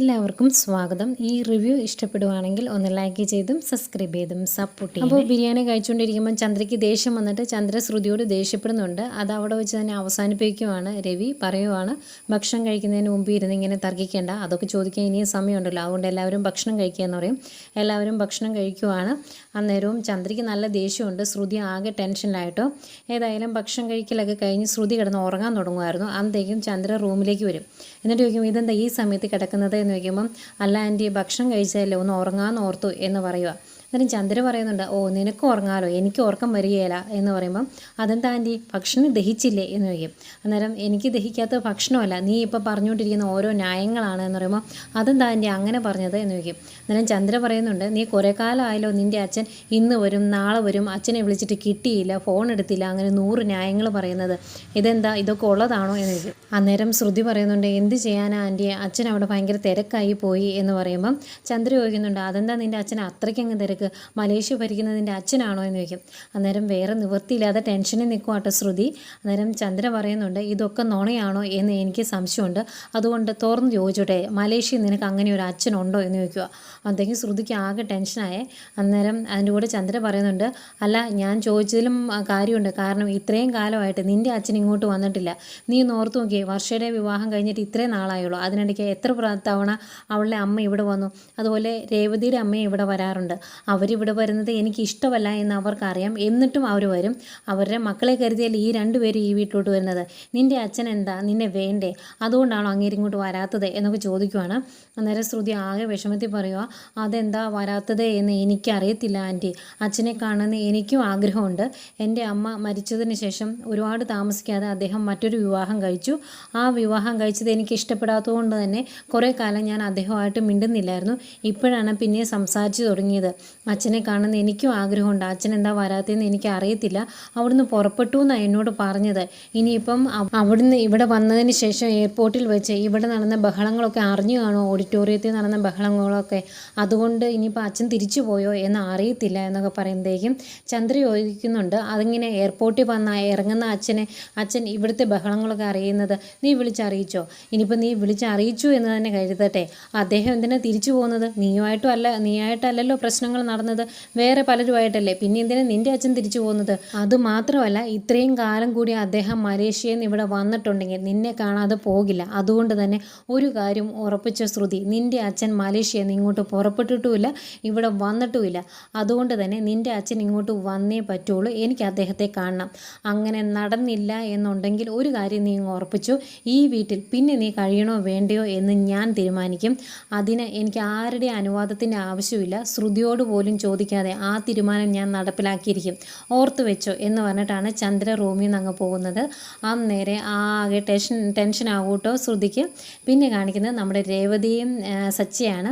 എല്ലാവർക്കും സ്വാഗതം. ഈ റിവ്യൂ ഇഷ്ടപ്പെടുവാണെങ്കിൽ ഒന്ന് ലൈക്ക് ചെയ്തും സബ്സ്ക്രൈബ് ചെയ്തും സപ്പോർട്ട് ചെയ്യും. അപ്പോൾ ബിരിയാണി കഴിച്ചുകൊണ്ടിരിക്കുമ്പോൾ ചന്ദ്രയ്ക്ക് ദേഷ്യം വന്നിട്ട് ചന്ദ്ര ശ്രുതിയോട് ദേഷ്യപ്പെടുന്നുണ്ട്. അത് അവിടെ വെച്ച് തന്നെ അവസാനിപ്പിക്കുവാണ് രവി പറയുവാണ്. ഭക്ഷണം കഴിക്കുന്നതിന് മുമ്പ് ഇരുന്ന് ഇങ്ങനെ തർക്കിക്കേണ്ട. അതൊക്കെ ചോദിക്കാൻ ഇനിയും സമയമുണ്ടല്ലോ. അതുകൊണ്ട് എല്ലാവരും ഭക്ഷണം കഴിക്കുക എന്ന് പറയും. എല്ലാവരും ഭക്ഷണം കഴിക്കുവാണ്. അന്നേരവും ചന്ദ്രയ്ക്ക് നല്ല ദേഷ്യമുണ്ട്. ശ്രുതി ആകെ ടെൻഷനിലായിട്ടോ ഏതായാലും ഭക്ഷണം കഴിക്കലൊക്കെ കഴിഞ്ഞ് ശ്രുതി കിടന്ന് ഉറങ്ങാൻ തുടങ്ങുമായിരുന്നു. അന്നത്തേക്കും ചന്ദ്ര റൂമിലേക്ക് വരും. എന്നിട്ട് ചോദിക്കും ഇതെന്താ ഈ സമയത്ത് കിടക്കുന്നത്? എന്ന് ചോദിക്കുമ്പം അല്ല ആന്റി ഭക്ഷണം കഴിച്ചതല്ലേ ഒന്ന് ഉറങ്ങാമെന്ന് ഓർത്തു എന്ന് പറയുക അന്നേരം ചന്ദ്രൻ പറയുന്നുണ്ട് ഓ നിനക്ക് ഉറങ്ങാലോ? എനിക്ക് ഉറക്കം വരികയില്ല എന്ന് പറയുമ്പം അതെന്താ ആന്റി? ഭക്ഷണം ദഹിച്ചില്ലേ? എന്ന് ചോദിക്കും. അന്നേരം എനിക്ക് ദഹിക്കാത്ത ഭക്ഷണമല്ല. നീ ഇപ്പോൾ പറഞ്ഞുകൊണ്ടിരിക്കുന്ന ഓരോ ന്യായങ്ങളാണ് എന്ന് പറയുമ്പോൾ അതെന്താ ആന്റി അങ്ങനെ പറഞ്ഞത്? എന്ന് ചോദിക്കും. അന്നേരം ചന്ദ്ര പറയുന്നുണ്ട് നീ കുറേ കാലമായല്ലോ നിന്റെ അച്ഛൻ ഇന്ന് വരും നാളെ വരും അച്ഛനെ വിളിച്ചിട്ട് കിട്ടിയില്ല ഫോൺ എടുത്തില്ല അങ്ങനെ നൂറ് ന്യായങ്ങൾ പറയുന്നത്. ഇതെന്താ? ഇതൊക്കെ ഉള്ളതാണോ? എന്ന് അന്നേരം ശ്രുതി പറയുന്നുണ്ട് എന്ത് ചെയ്യാനാ ആന്റി അച്ഛൻ അവിടെ ഭയങ്കര തിരക്കായി പോയി. എന്ന് പറയുമ്പം ചന്ദ്ര ചോദിക്കുന്നുണ്ട് അതെന്താ നിന്റെ അച്ഛൻ അത്രയ്ക്ക് അത്രയ്ക്കങ്ങ് തിരക്ക്? മലേഷ്യ ഭരിക്കുന്നതിന്റെ അച്ഛനാണോ? എന്ന് ചോദിക്കും. അന്നേരം വേറെ നിവൃത്തിയില്ലാതെ ടെൻഷനിൽ നിൽക്കുവാട്ടോ ശ്രുതി. അന്നേരം ചന്ദ്ര പറയുന്നുണ്ട് ഇതൊക്കെ നുണയാണോ? എന്ന് എനിക്ക് സംശയമുണ്ട്. അതുകൊണ്ട് തുറന്ന് ചോദിച്ചോട്ടെ മലേഷ്യയിൽ നിനക്ക് അങ്ങനെ ഒരു അച്ഛനുണ്ടോ? എന്ന് ചോദിക്കുക അതെങ്കിൽ ശ്രുതിക്ക് ആകെ ടെൻഷനായേ. അന്നേരം അതിന്റെ കൂടെ ചന്ദ്ര പറയുന്നുണ്ട് അല്ല ഞാൻ ചോദിച്ചതിലും കാര്യമുണ്ട്. കാരണം ഇത്രയും കാലമായിട്ട് നിന്റെ അച്ഛൻ ഇങ്ങോട്ട് വന്നിട്ടില്ല. നീ ഓർത്ത് നോക്കിയേ വർഷയുടെ വിവാഹം കഴിഞ്ഞിട്ട് ഇത്രയും നാളായുള്ളൂ. അതിനിടയ്ക്ക് എത്ര തവണ അവളുടെ അമ്മ ഇവിടെ വന്നു. അതുപോലെ രേവതിയുടെ അമ്മയും ഇവിടെ വരാറുണ്ട്. അവരിവിടെ വരുന്നത് എനിക്ക് ഇഷ്ടമല്ല എന്ന് അവർക്കറിയാം. എന്നിട്ടും അവർ വരും. അവരുടെ മക്കളെ കരുതിയാൽ ഈ രണ്ടുപേരും ഈ വീട്ടിലോട്ട് വരുന്നത്? നിന്റെ അച്ഛൻ എന്താ? നിന്നെ വേണ്ടേ? അതുകൊണ്ടാണോ അങ്ങേര് ഇങ്ങോട്ട് വരാത്തത്? എന്നൊക്കെ ചോദിക്കുവാണ്. അന്നേരം ശ്രുതി ആകെ വിഷമത്തിൽ പറയുക അതെന്താ വരാത്തത് എന്ന് എനിക്കറിയത്തില്ല ആന്റി. അച്ഛനെ കാണുന്ന എനിക്കും ആഗ്രഹമുണ്ട്. എന്റെ അമ്മ മരിച്ചതിന് ശേഷം ഒരുപാട് താമസിക്കാതെ അദ്ദേഹം മറ്റൊരു വിവാഹം കഴിച്ചു. ആ വിവാഹം കഴിച്ചത് എനിക്ക് ഇഷ്ടപ്പെടാത്തതുകൊണ്ട് തന്നെ കുറേ കാലം ഞാൻ അദ്ദേഹമായിട്ട് മിണ്ടുന്നില്ലായിരുന്നു. ഇപ്പോഴാണ് പിന്നെ സംസാരിച്ചു തുടങ്ങിയത്. അച്ഛനെ കാണുന്ന എനിക്കും ആഗ്രഹമുണ്ട്. അച്ഛൻ എന്താ വരാത്തതെന്ന് എനിക്ക് അറിയത്തില്ല അവിടുന്ന് പുറപ്പെട്ടു എന്നാണ് എന്നോട് പറഞ്ഞത്. ഇനിയിപ്പം അവ- അവിടുന്ന് ഇവിടെ വന്നതിന് ശേഷം എയർപോർട്ടിൽ വെച്ച് ഇവിടെ നടന്ന ബഹളങ്ങളൊക്കെ അറിഞ്ഞു കാണുമോ? ഓഡിറ്റോറിയത്തിൽ നടന്ന ബഹളങ്ങളൊക്കെ അതുകൊണ്ട് ഇനിയിപ്പോൾ അച്ഛൻ തിരിച്ചു പോയോ എന്ന് അറിയത്തില്ല എന്നൊക്കെ പറയുമ്പോഴേക്കും ചന്ദ്ര ചോദിക്കുന്നുണ്ട് അതിങ്ങനെ എയർപോർട്ടിൽ വന്ന ഇറങ്ങുന്ന അച്ഛനെ അച്ഛൻ ഇവിടുത്തെ ബഹളങ്ങളൊക്കെ അറിയുന്നത് നീ വിളിച്ചറിയിച്ചോ? ഇനിയിപ്പോൾ നീ വിളിച്ചറിയിച്ചു എന്ന് തന്നെ കരുതട്ടെ. അദ്ദേഹം എന്തിനാ തിരിച്ചു പോകുന്നത്? നീയുമായിട്ടും അല്ല നീയായിട്ടല്ലല്ലോ പ്രശ്നങ്ങൾ നടന്നത്. വേറെ പലരുമായിട്ടല്ലേ? പിന്നെ എന്തിനാ നിന്റെ അച്ഛൻ തിരിച്ചു പോകുന്നത്? അത് മാത്രമല്ല ഇത്രയും കാലം കൂടി അദ്ദേഹം മലേഷ്യയിൽ നിന്ന് ഇവിടെ വന്നിട്ടുണ്ടെങ്കിൽ നിന്നെ കാണാതെ പോകില്ല. അതുകൊണ്ട് തന്നെ ഒരു കാര്യം ഉറപ്പിച്ച ശ്രുതി നിന്റെ അച്ഛൻ മലേഷ്യയിൽ നിന്ന് ഇങ്ങോട്ട് പുറപ്പെട്ടിട്ടുമില്ല ഇവിടെ വന്നിട്ടുമില്ല. അതുകൊണ്ട് തന്നെ നിന്റെ അച്ഛൻ ഇങ്ങോട്ട് വന്നേ പറ്റുള്ളൂ. എനിക്ക് അദ്ദേഹത്തെ കാണണം. അങ്ങനെ നടന്നില്ല എന്നുണ്ടെങ്കിൽ ഒരു കാര്യം നീ ഉറപ്പിച്ചു. ഈ വീട്ടിൽ പിന്നെ നീ കഴിയണോ വേണ്ടയോ എന്ന് ഞാൻ തീരുമാനിക്കും. അതിന് എനിക്ക് ആരുടെ അനുവാദത്തിന്റെ ആവശ്യമില്ല ശ്രുതിയോട് പോലും ചോദിക്കാതെ ആ തീരുമാനം ഞാൻ നടപ്പിലാക്കിയിരിക്കും. ഓർത്തു വെച്ചോ എന്ന് പറഞ്ഞിട്ടാണ് ചന്ദ്ര റൂമിൽ നിന്ന് അങ്ങ് പോകുന്നത്. അന്നേരെ നേരെ ആകെ ടെൻഷൻ ടെൻഷൻ ആകൂട്ടോ ശ്രുതിക്ക്. പിന്നെ കാണിക്കുന്നത് നമ്മുടെ രേവതിയും സച്ചിയാണ്.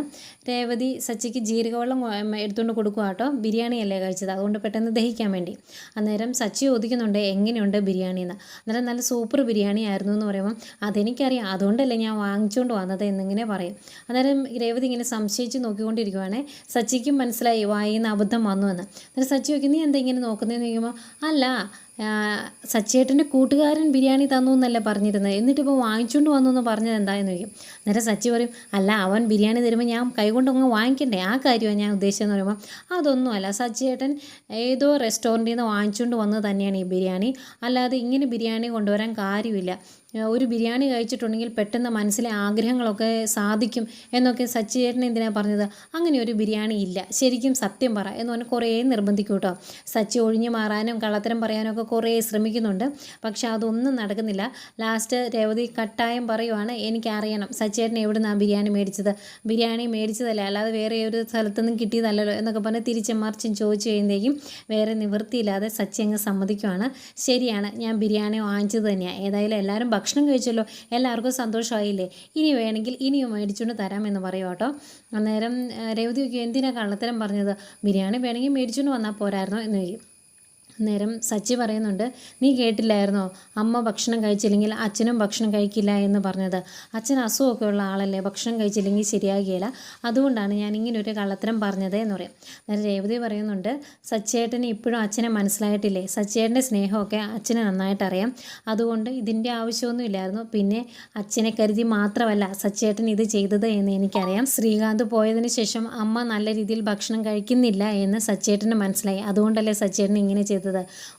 രേവതി സച്ചിക്ക് ജീരകവെള്ളം എടുത്തുകൊണ്ട് കൊടുക്കുക കേട്ടോ ബിരിയാണി അല്ലേ കഴിച്ചത്? അതുകൊണ്ട് പെട്ടെന്ന് ദഹിക്കാൻ വേണ്ടി. അന്നേരം സച്ചി ചോദിക്കുന്നുണ്ട് എങ്ങനെയുണ്ട് ബിരിയാണി എന്ന് അന്നേരം നല്ല സൂപ്പർ ബിരിയാണി ആയിരുന്നു എന്ന് പറയുമ്പോൾ അതെനിക്കറിയാം. അതുകൊണ്ടല്ലേ ഞാൻ വാങ്ങിച്ചുകൊണ്ട് വന്നത്? എന്നിങ്ങനെ പറയും. അന്നേരം രേവതി ഇങ്ങനെ സംശയിച്ച് നോക്കിക്കൊണ്ടിരിക്കുവാണേ സച്ചിക്കും മനസ്സിലായി വായിന്ന് അബദ്ധം വന്നു എന്ന്. അന്നേരം സച്ചി നോക്കി നീ എന്താ ഇങ്ങനെ നോക്കുന്നതെന്ന് ചോദിക്കുമ്പോൾ അല്ല സച്ചിയേട്ടന്റെ കൂട്ടുകാരൻ ബിരിയാണി തന്നു എന്നല്ലേ പറഞ്ഞിരുന്നത് എന്നിട്ടിപ്പോൾ വാങ്ങിച്ചുകൊണ്ട് വന്നു എന്ന് പറഞ്ഞത് എന്തായെന്ന് ചോദിക്കും. അന്നേരം സച്ചി പറയും അല്ല അവൻ ബിരിയാണി തരുമ്പോൾ ഞാൻ കൈകൊണ്ട് അങ്ങ് വാങ്ങിക്കണ്ടേ? ആ കാര്യമാണ് ഞാൻ ഉദ്ദേശിച്ചതെന്ന് പറയുമ്പോൾ അതൊന്നുമല്ല. സച്ചിയേട്ടൻ ഏതോ റെസ്റ്റോറന്റിൽ നിന്ന് വാങ്ങിച്ചുകൊണ്ട് വന്നത് തന്നെയാണ് ഈ ബിരിയാണി. അല്ലാതെ ഇങ്ങനെ ബിരിയാണി കൊണ്ടുവരാൻ കാര്യമില്ല. ഒരു ബിരിയാണി കഴിച്ചിട്ടുണ്ടെങ്കിൽ പെട്ടെന്ന് മനസ്സിലെ ആഗ്രഹങ്ങളൊക്കെ സാധിക്കും എന്നൊക്കെ സച്ചിയേട്ടൻ എന്തിനാണ് പറഞ്ഞത്? അങ്ങനെ ഒരു ബിരിയാണി ഇല്ല. ശരിക്കും സത്യം പറ എന്ന് പറഞ്ഞാൽ കുറേ നിർബന്ധിക്കും കേട്ടോ. സച്ചി ഒഴിഞ്ഞു മാറാനും കള്ളത്തരം പറയാനൊക്കെ കുറേ ശ്രമിക്കുന്നുണ്ട്. പക്ഷെ അതൊന്നും നടക്കുന്നില്ല. ലാസ്റ്റ് രേവതി കട്ടായം പറയുവാണ് എനിക്കറിയണം സച്ചിയേട്ടൻ എവിടെ നിന്നാണ് ബിരിയാണി മേടിച്ചത്? ബിരിയാണി മേടിച്ചതല്ല? അല്ലാതെ വേറെ ഒരു സ്ഥലത്തുനിന്നും കിട്ടിയതല്ലല്ലോ? എന്നൊക്കെ പറഞ്ഞ് തിരിച്ചും മറിച്ചും ചോദിച്ചു കഴിയുമ്പോഴേക്കും വേറെ നിവൃത്തിയില്ലാതെ സച്ചി അങ്ങ് സമ്മതിക്കുവാണ്. ശരിയാണ് ഞാൻ ബിരിയാണി വാങ്ങിച്ചത് തന്നെയാണ് ഏതായാലും എല്ലാവരും ഭക്ഷണം കഴിച്ചല്ലോ എല്ലാവർക്കും സന്തോഷമായില്ലേ? ഇനി വേണമെങ്കിൽ ഇനിയും മേടിച്ചുകൊണ്ട് തരാമെന്ന് പറയും കേട്ടോ. അന്നേരം രേവതിയൊക്കെ എന്തിനാ കള്ളത്തരം പറഞ്ഞത്? ബിരിയാണി വേണമെങ്കിൽ മേടിച്ചുകൊണ്ട് വന്നാൽ പോരായിരുന്നോ എന്ന് ചോദിക്കും. നേരം സച്ചി പറയുന്നുണ്ട് നീ കേട്ടില്ലായിരുന്നോ? അമ്മ ഭക്ഷണം കഴിച്ചില്ലെങ്കിൽ അച്ഛനും ഭക്ഷണം കഴിക്കില്ല എന്ന് പറഞ്ഞത്. അച്ഛൻ അസുഖമൊക്കെ ഉള്ള ആളല്ലേ ഭക്ഷണം കഴിച്ചില്ലെങ്കിൽ ശരിയാകില്ല അതുകൊണ്ടാണ് ഞാൻ ഇങ്ങനെ ഒരു കള്ളത്തരം പറഞ്ഞത് എന്ന് പറയും. നേരം രേവതി പറയുന്നുണ്ട് സച്ചേട്ടന് ഇപ്പോഴും അച്ഛനെ മനസ്സിലായിട്ടില്ലേ? സച്ചേട്ടന്റെ സ്നേഹമൊക്കെ അച്ഛന് നന്നായിട്ട് അറിയാം. അതുകൊണ്ട് ഇതിന്റെ ആവശ്യമൊന്നും ഇല്ലായിരുന്നു. പിന്നെ അച്ഛനെ കരുതി മാത്രമല്ല സച്ചേട്ടൻ ഇത് ചെയ്തത് എന്ന് എനിക്കറിയാം. ശ്രീകാന്ത് പോയതിന് ശേഷം അമ്മ നല്ല രീതിയിൽ ഭക്ഷണം കഴിക്കുന്നില്ല എന്ന് സച്ചേട്ടന് മനസ്സിലായി. അതുകൊണ്ടല്ലേ സച്ചേട്ടൻ ഇങ്ങനെ ചെയ്തത്?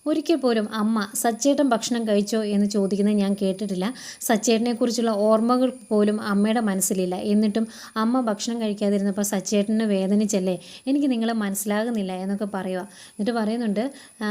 ഒരിക്കൽ പോലും അമ്മ സച്ചേട്ടൻ ഭക്ഷണം കഴിച്ചോ എന്ന് ചോദിക്കുന്നത് ഞാൻ കേട്ടിട്ടില്ല. സച്ചേട്ടനെക്കുറിച്ചുള്ള ഓർമ്മകൾ പോലും അമ്മയുടെ മനസ്സിലില്ല. എന്നിട്ടും അമ്മ ഭക്ഷണം കഴിക്കാതിരുന്നപ്പോൾ സച്ചേട്ടന് വേദനിച്ചല്ലേ? എനിക്ക് നിങ്ങളെ മനസ്സിലാകുന്നില്ല എന്നൊക്കെ പറയുക എന്നിട്ട് പറയുന്നുണ്ട് "ആ,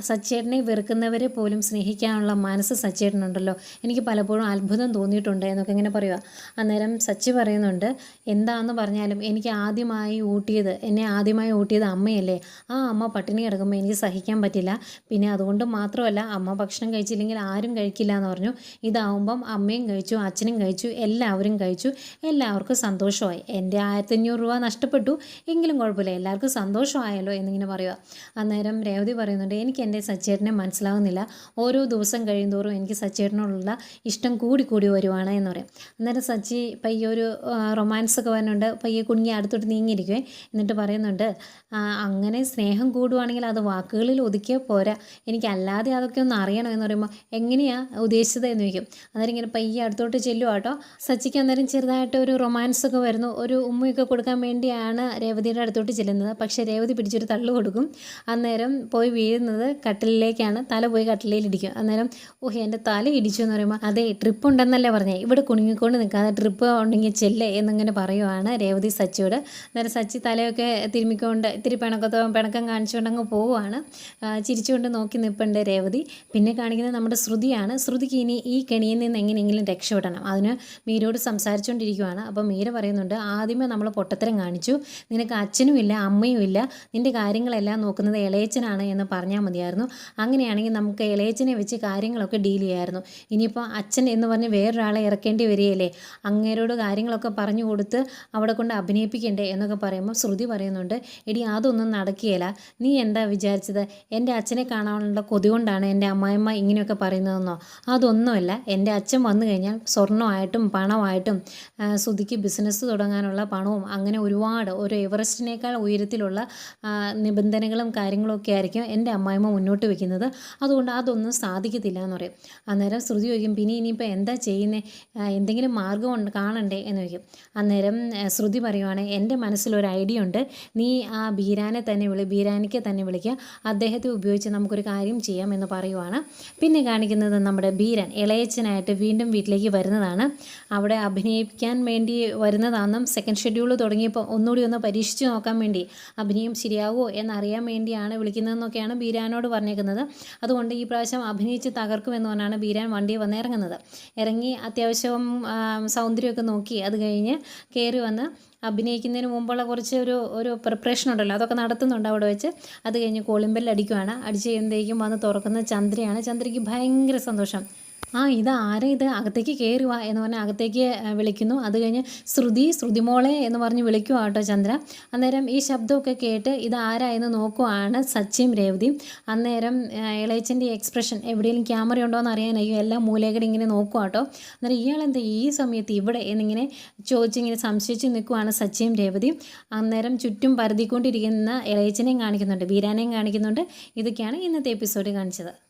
സച്ചേട്ടനെ വെറുക്കുന്നവരെ പോലും സ്നേഹിക്കാനുള്ള മനസ്സ് സച്ചേട്ടനുണ്ടല്ലോ. എനിക്ക് പലപ്പോഴും അത്ഭുതം തോന്നിയിട്ടുണ്ട് എന്നൊക്കെ ഇങ്ങനെ പറയുക അന്നേരം സച്ചി പറയുന്നുണ്ട് എന്താണെന്ന് പറഞ്ഞാലും എനിക്ക് ആദ്യമായി ഊട്ടിയത് എന്നെ ആദ്യമായി ഊട്ടിയത് അമ്മയല്ലേ? ആ അമ്മ പട്ടിണി കിടക്കുമ്പോൾ എനിക്ക് സഹിക്കാൻ പറ്റില്ല. പിന്നെ അതുകൊണ്ട് മാത്രമല്ല അമ്മ ഭക്ഷണം കഴിച്ചില്ലെങ്കിൽ ആരും കഴിക്കില്ല എന്ന് പറഞ്ഞു. ഇതാവുമ്പം അമ്മയും കഴിച്ചു അച്ഛനും കഴിച്ചു എല്ലാവരും കഴിച്ചു. എല്ലാവർക്കും സന്തോഷമായി. എന്റെ ആയിരത്തഞ്ഞൂറ് രൂപ നഷ്ടപ്പെട്ടു. എങ്കിലും കുഴപ്പമില്ല. എല്ലാവർക്കും സന്തോഷമായല്ലോ എന്നിങ്ങനെ പറയുക. അന്നേരം രേവതി പറയുന്നുണ്ട് എനിക്ക് എന്റെ സച്ചേട്ടനെ മനസ്സിലാവുന്നില്ല. ഓരോ ദിവസം കഴിയുന്തോറും എനിക്ക് സച്ചേട്ടനോടുള്ള ഇഷ്ടം കൂടി കൂടി വരുവാണ് എന്ന് പറയും. അന്നേരം സച്ചി പയ്യെ ഒരു റൊമാൻസ് ഒക്കെ വരുന്നുണ്ട് പയ്യെ കുഞ്ഞി അടുത്തോട്ട് നീങ്ങിയിരിക്കുവേ. എന്നിട്ട് പറയുന്നുണ്ട് അങ്ങനെ സ്നേഹം കൂടുവാണെങ്കിൽ അത് വാക്കുകളിൽ ഒതുക്കിയാൽ പോരാ. എനിക്ക് അല്ലാതെ അതൊക്കെ ഒന്ന് അറിയണം എന്ന് പറയുമ്പോൾ എങ്ങനെയാണ് ഉദ്ദേശിച്ചത് എന്ന് ചോദിക്കും. അന്നേരം ഇങ്ങനെ പയ്യെ അടുത്തോട്ട് ചെല്ലുക കേട്ടോ സച്ചിക്ക് അന്നേരം ചെറുതായിട്ട് ഒരു റൊമാൻസ് ഒക്കെ വരുന്നു. ഒരു ഉമ്മയൊക്കെ കൊടുക്കാൻ വേണ്ടിയാണ് രേവതിയുടെ അടുത്തോട്ട് ചെല്ലുന്നത്. പക്ഷേ രേവതി പിടിച്ചൊരു തള്ളു കൊടുക്കും. അന്നേരം പോയി വീഴുന്നത് കട്ടിലിലേക്കാണ്. തല പോയി കട്ടിലയിൽ ഇടിക്കും അന്നേരം ഓഹ് എന്റെ തല ഇടിച്ചു എന്ന് പറയുമ്പോൾ അതെ ട്രിപ്പ് ഉണ്ടെന്നല്ലേ പറഞ്ഞേ. ഇവിടെ കുണുങ്ങിക്കൊണ്ട് നിൽക്കാതെ ട്രിപ്പ് ഉണ്ടെങ്കിൽ ചെല്ലേ എന്നിങ്ങനെ പറയുവാണ് രേവതി സച്ചിയോട്. അന്നേരം സച്ചി തലയൊക്കെ തിരുമ്മിക്കൊണ്ട് ഇത്തിരി പിണക്കത്തോ പിണക്കം കാണിച്ചുകൊണ്ട് അങ്ങ് പോവുകയാണ് ചിരിച്ചുകൊണ്ട് നോക്കി നിൽപ്പുണ്ട് രേവതി. പിന്നെ കാണിക്കുന്നത് നമ്മുടെ ശ്രുതിയാണ്. ശ്രുതിക്ക് ഇനി ഈ കെണിയിൽ നിന്ന് എങ്ങനെയെങ്കിലും രക്ഷപ്പെടണം. അതിന് മീരയോട് സംസാരിച്ചുകൊണ്ടിരിക്കുവാണ്. അപ്പോൾ മീര പറയുന്നുണ്ട് ആദ്യമേ നമ്മൾ പൊട്ടത്തരം കാണിച്ചു. നിനക്ക് അച്ഛനും ഇല്ല അമ്മയും ഇല്ല. നിന്റെ കാര്യങ്ങളെല്ലാം നോക്കുന്നത് ഇളയച്ചനാണ് എന്ന് പറഞ്ഞാൽ മതിയായിരുന്നു. അങ്ങനെയാണെങ്കിൽ നമുക്ക് ഇളയച്ചനെ വെച്ച് കാര്യങ്ങളൊക്കെ ഡീൽ ചെയ്യാമായിരുന്നു. ഇനിയിപ്പോൾ അച്ഛൻ എന്ന് പറഞ്ഞ് വേറൊരാളെ ഇറക്കേണ്ടി വരികയല്ലേ? അങ്ങേരോട് കാര്യങ്ങളൊക്കെ പറഞ്ഞു കൊടുത്ത് അവിടെ കൊണ്ട് അഭിനയിപ്പിക്കണ്ടേ? എന്നൊക്കെ പറയുമ്പോൾ ശ്രുതി പറയുന്നുണ്ട് എടി അതൊന്നും നടക്കുകയില്ല. നീ എന്താ വിചാരിച്ചത്? എന്റെ അച്ഛനെ കാണാനുള്ള കൊതി കൊണ്ടാണ് എന്റെ അമ്മായിമ്മ ഇങ്ങനെയൊക്കെ പറയുന്നതെന്നോ? അതൊന്നുമല്ല. എന്റെ അച്ഛൻ വന്നു കഴിഞ്ഞാൽ സ്വർണമായിട്ടും പണമായിട്ടും സുധിക്ക് ബിസിനസ് തുടങ്ങാനുള്ള പണവും അങ്ങനെ ഒരുപാട് ഒരു എവറസ്റ്റിനേക്കാൾ ഉയരത്തിലുള്ള നിബന്ധനകളും കാര്യങ്ങളൊക്കെ ആയിരിക്കും എന്റെ അമ്മായിമ്മ മുന്നോട്ട് വെക്കുന്നത്. അതുകൊണ്ട് അതൊന്നും സാധിക്കത്തില്ല എന്ന് പറയും. അന്നേരം ശ്രുതി ചോദിക്കും പിന്നെ ഇനിയിപ്പോൾ എന്താ ചെയ്യുന്നത് എന്തെങ്കിലും മാർഗം കാണണ്ടേ? എന്ന് ചോദിക്കും. അന്നേരം ശ്രുതി പറയുവാണ് എന്റെ മനസ്സിലൊരു ഐഡിയ ഉണ്ട്. നീ ആ ബീരാനെ തന്നെ വിളി ബീരാനിക്ക് തന്നെ വിളിക്കുക. അദ്ദേഹത്തെ ഉപയോഗിച്ച് നമുക്കൊരു കാര്യം ചെയ്യാം എന്ന് പറയുവാണ്. പിന്നെ കാണിക്കുന്നത് നമ്മുടെ ബീരൻ ഇളയച്ചനായിട്ട് വീണ്ടും വീട്ടിലേക്ക് വരുന്നതാണ്. അവിടെ അഭിനയിക്കാൻ വേണ്ടി വരുന്നതാണെന്നും സെക്കൻഡ് ഷെഡ്യൂൾ തുടങ്ങിയപ്പോൾ ഒന്നുകൂടി ഒന്ന് പരീക്ഷിച്ച് നോക്കാൻ വേണ്ടി അഭിനയം ശരിയാകുമോ എന്നറിയാൻ വേണ്ടിയാണ് വിളിക്കുന്നതെന്നൊക്കെയാണ് ബീരാനോട് പറഞ്ഞേക്കുന്നത്. അതുകൊണ്ട് ഈ പ്രാവശ്യം അഭിനയിച്ച് തകർക്കുമെന്ന് പറഞ്ഞാണ് ബീരാൻ വണ്ടി വന്ന് ഇറങ്ങുന്നത്. ഇറങ്ങി അത്യാവശ്യം സൗന്ദര്യമൊക്കെ നോക്കി അത് കഴിഞ്ഞ് കയറി വന്ന് അഭിനയിക്കുന്നതിന് മുമ്പുള്ള കുറച്ച് ഒരു ഒരു പ്രിപ്പറേഷൻ ഉണ്ടല്ലോ അതൊക്കെ നടത്തുന്നുണ്ട് അവിടെ വെച്ച്. അത് കഴിഞ്ഞ് കോളിമ്പല്ലടിക്കുവാണ്. അടിച്ച് കഴിയുമ്പോഴേക്കും വന്ന് തുറക്കുന്ന ചന്ദ്രയാണ്. ചന്ദ്രയ്ക്ക് ഭയങ്കര സന്തോഷം. ആ ഇത് ആരാ ഇത് അകത്തേക്ക് കയറി വാ എന്ന് പറഞ്ഞ് അകത്തേക്ക് വിളിക്കുന്നു. അത് കഴിഞ്ഞ് ശ്രുതി ശ്രുതിമോളെ എന്ന് പറഞ്ഞ് വിളിക്കുക കേട്ടോ ചന്ദ്ര. അന്നേരം ഈ ശബ്ദമൊക്കെ കേട്ട് ഇത് ആരായെന്ന് നോക്കുവാണ് സച്ചിയും രേവതി. അന്നേരം ഇളയച്ചന്റെ എക്സ്പ്രഷൻ എവിടെയെങ്കിലും ക്യാമറ ഉണ്ടോ എന്ന് അറിയാനായിരിക്കും. എല്ലാം മൂലകടെ ഇങ്ങനെ നോക്കുക കേട്ടോ. അന്നേരം ഇയാളെന്താ ഈ സമയത്ത് ഇവിടെ എന്നിങ്ങനെ ചോദിച്ചിങ്ങനെ സംശയിച്ച് നിൽക്കുവാണ് സച്ചിയും രേവതിയും അന്നേരം ചുറ്റും പരതിക്കൊണ്ടിരിക്കുന്ന ഇളയച്ചനെയും കാണിക്കുന്നുണ്ട് വീരാനെയും കാണിക്കുന്നുണ്ട്. ഇതൊക്കെയാണ് ഇന്നത്തെ എപ്പിസോഡ് കാണിച്ചത്.